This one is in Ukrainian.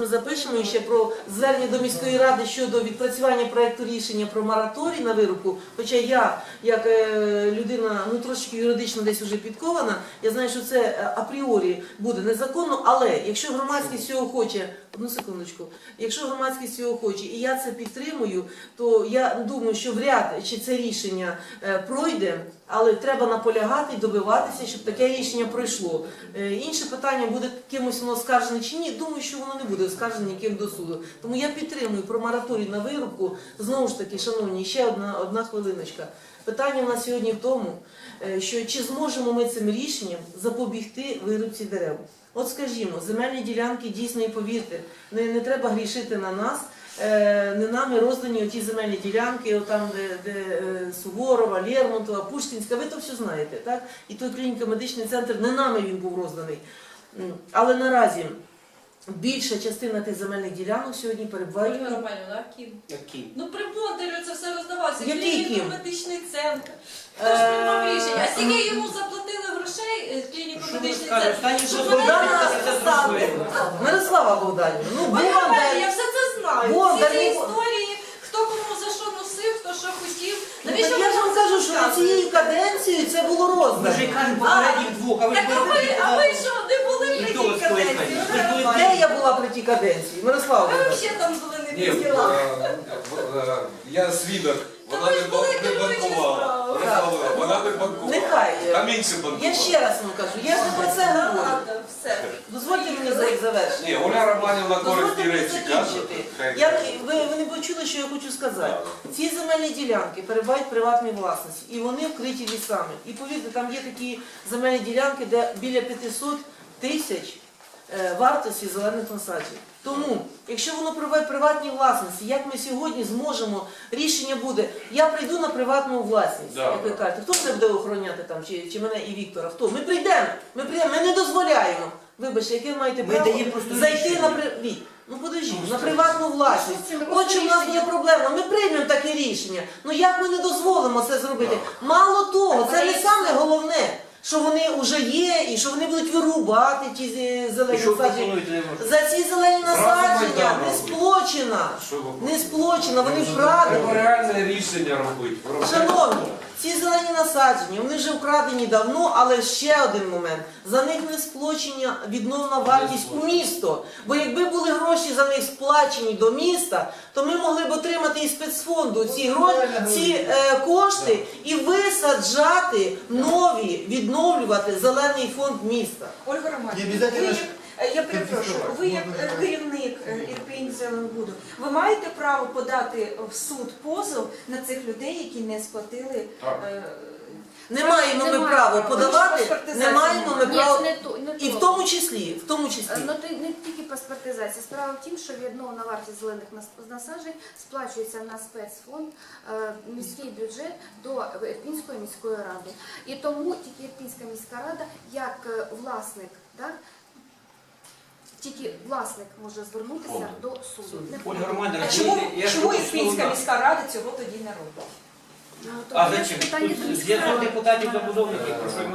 Ми запишемо ще про звернення до міської ради щодо відпрацювання проекту рішення про мораторій на вирубку. Хоча я, як е, людина ну трошки юридично десь вже підкована, я знаю, що це е, апріорі буде незаконно, але якщо громадськість цього хоче, одну секундочку, якщо громадськість цього хоче, і я це підтримую, то я думаю, що вряд чи це рішення е, пройде, але треба наполягати і добиватися, щоб таке рішення пройшло. Е, Інше питання буде кимось воно оскаржене чи ні. Думаю, що воно не буде оскаржене ніким до суду. Тому я підтримую про мораторій на вирубку. Знову ж таки, шановні, ще одна, одна хвилиночка. Питання в нас сьогодні в тому, е, що чи зможемо ми цим рішенням запобігти вирубці дерев. От скажімо, земельні ділянки дійсно і повірте, не, не треба грішити на нас. Е, Не нами роздані оті земельні ділянки, там, де, де е, Суворова, Лермонтова, Пушкінська, ви то все знаєте, так? І той клініко-медичний центр не нами він був розданий. Але наразі більша частина тих земельних ділянок сьогодні перебувають. Ольга Романівна, а ким? Які? Ну при Бондарю це все роздавалося. Який ким? Клініко-медичний центр. Хто ж приймав рішення? А скільки йому заплатили грошей е, клініко-медичний центр? Вони Богдана. Мирослава Богданівна, ну Ольга я все це знаю. Всі ці історії, хто кому за що носив, хто що хотів. Ну, Навіщо я ж вам кажу, що на цієї каденції це було Ми роздано. вже кажемо попередніх двох, а ви Так а ви, а ви що, не були при тій каденції? Ви? Де я була при тій каденції? Мирослава Ви взагалі там були не Ні, ділах. е, е, я свідок, вона ви не ж були не керуючі банкувала. справами. Вона сказала, Вона не Нехай. Там інші Я ще раз вам кажу, я ж не про це говорю. Дозвольте мені за- завершити. Ні, Оля Романівна корисні речі каже. Хай Я, ви, ви не почули, що я хочу сказати. Ці земельні ділянки перебувають в приватній власності, і вони вкриті лісами. І повірте, там є такі земельні ділянки, де біля 500 тисяч вартості зелених насаджень. Тому, якщо воно приватній власності, як ми сьогодні зможемо, рішення буде, я прийду на приватну власність, Да, як ви кажете, хто мене буде охороняти там, чи, чи мене і Віктора? Хто? Ми прийдемо, ми прийдемо, ми не дозволяємо. Вибачте, яке ви маєте право зайти рішення. на при... Віть, Ну подождіть, на приватну власність. От в нас є проблема. Ми приймемо таке рішення. Ну як ми не дозволимо це зробити? Мало того, це не саме головне, що вони вже є, і що вони будуть вирубати ті е, зелені насадження. За ці зелені насадження не робити. Сплочена. Не сплочена, вони Треба вкрадені. реальне рішення робити. Шановні, ці зелені насадження, вони вже вкрадені давно, але ще один момент. За них не сплочення відновна вартість у місто. Бо якби були гроші за них сплачені до міста, то ми могли б отримати із спецфонду ці гроші, ці е, кошти і висаджати нові, відновлювати зелений фонд міста. Ольга Романівна, ви як, я перепрошую, ви як е, керівник е, Ірпінь Зеленбуду, ви маєте право подати в суд позов на цих людей, які не сплатили е, Не маємо ми Немає право права. подавати, не маємо ми Ні, права. це не то, не І то. в тому числі, в тому числі. Е, Ну, не тільки паспортизація. Справа в тім, що відновна вартість зелених нас- насаджень сплачується на спецфонд, е, міський бюджет до Ірпінської міської ради. І тому тільки Ірпінська міська рада, як е, власник, так, тільки власник може звернутися до суду. Не Ольга Романівна, а чому, я ж чому просто міська рада цього тоді не робить? Ну, то А є зачем? питання до міської Зв'язок ради. депутатів забудовників, про що